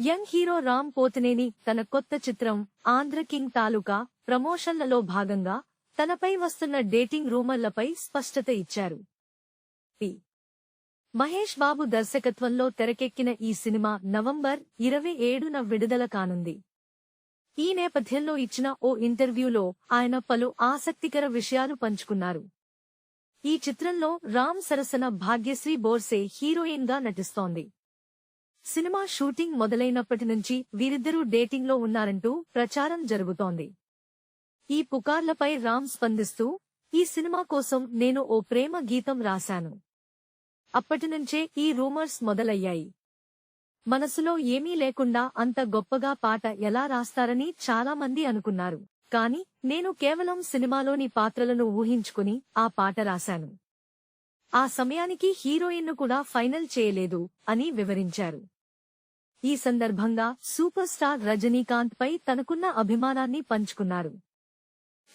Young hero Ram Pothineni తన కొత్త చిత్రం ఆంధ్ర కింగ్ తాలూకా ప్రమోషన్లలో భాగంగా తనపై వస్తున్న డేటింగ్ రూమర్లపై స్పష్టత ఇచ్చారు. పి. మహేష్ బాబు దర్శకత్వంలో తెరకెక్కిన ఈ సినిమా నవంబర్ ఇరవై ఏడున విడుదల కానుంది. ఈ నేపథ్యంలో ఇచ్చిన ఓ ఇంటర్వ్యూలో ఆయన పలు ఆసక్తికర విషయాలు పంచుకున్నారు. ఈ చిత్రంలో రామ్ సరసన భాగ్యశ్రీ బోర్సే హీరోయిన్గా నటిస్తోంది. సినిమా షూటింగ్ మొదలైనప్పటి నుంచి వీరిద్దరూ డేటింగ్లో ఉన్నారంటూ ప్రచారం జరుగుతోంది. ఈ పుకార్లపై రామ్ స్పందిస్తూ ఈ సినిమా కోసం నేను ఓ ప్రేమ గీతం రాశాను. అప్పటినుంచే ఈ రూమర్స్ మొదలయ్యాయి. మనసులో ఏమీ లేకుండా అంత గొప్పగా పాట ఎలా రాస్తారని చాలామంది అనుకున్నారు. కాని నేను కేవలం సినిమాలోని పాత్రలను ఊహించుకుని ఆ పాట రాశాను. ఆ సమయానికి హీరోయిన్ను కూడా ఫైనల్ చేయలేదు అని వివరించారు. ఈ సందర్భంగా సూపర్ స్టార్ రజనీకాంత్ పై తనకున్న అభిమానాన్ని పంచుకున్నారు.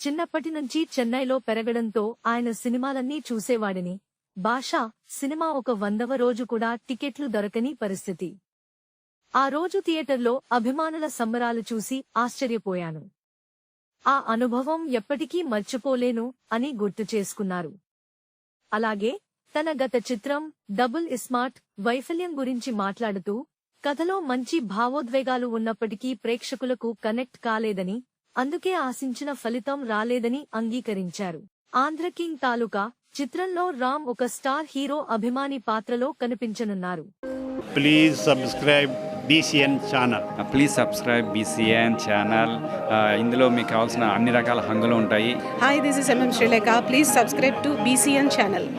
చిన్నప్పటి నుంచి చెన్నైలో పెరగడంతో ఆయన సినిమాలన్నీ చూసేవాడిని. భాషా సినిమా ఒక వందవ రోజు కూడా టికెట్లు దొరకని పరిస్థితి. ఆ రోజు థియేటర్లో అభిమానుల సంబరాలు చూసి ఆశ్చర్యపోయాను. ఆ అనుభవం ఎప్పటికీ మర్చిపోలేను అని గుర్తు చేసుకున్నారు. అలాగే తన గత చిత్రం డబుల్ ఇస్మార్ట్ వైఫల్యం గురించి మాట్లాడుతూ కథలో మంచి భావోద్వేగాలు ఉన్నప్పటికీ ప్రేక్షకులకు కనెక్ట్ కాలేదని అందుకే ఆశించిన ఫలితం రాలేదని అంగీకరించారు. ఆంధ్ర కింగ్ తాలూకా చిత్రంలో రామ్ ఒక స్టార్ హీరో అభిమాని పాత్రలో కనిపించనున్నారు. Please subscribe BCN channel please subscribe BCN channel ఇందులో మీకు కావాల్సిన అన్ని రకాల హంగులు ఉంటాయి. This is MM Sri Lanka. Please subscribe to BCN channel.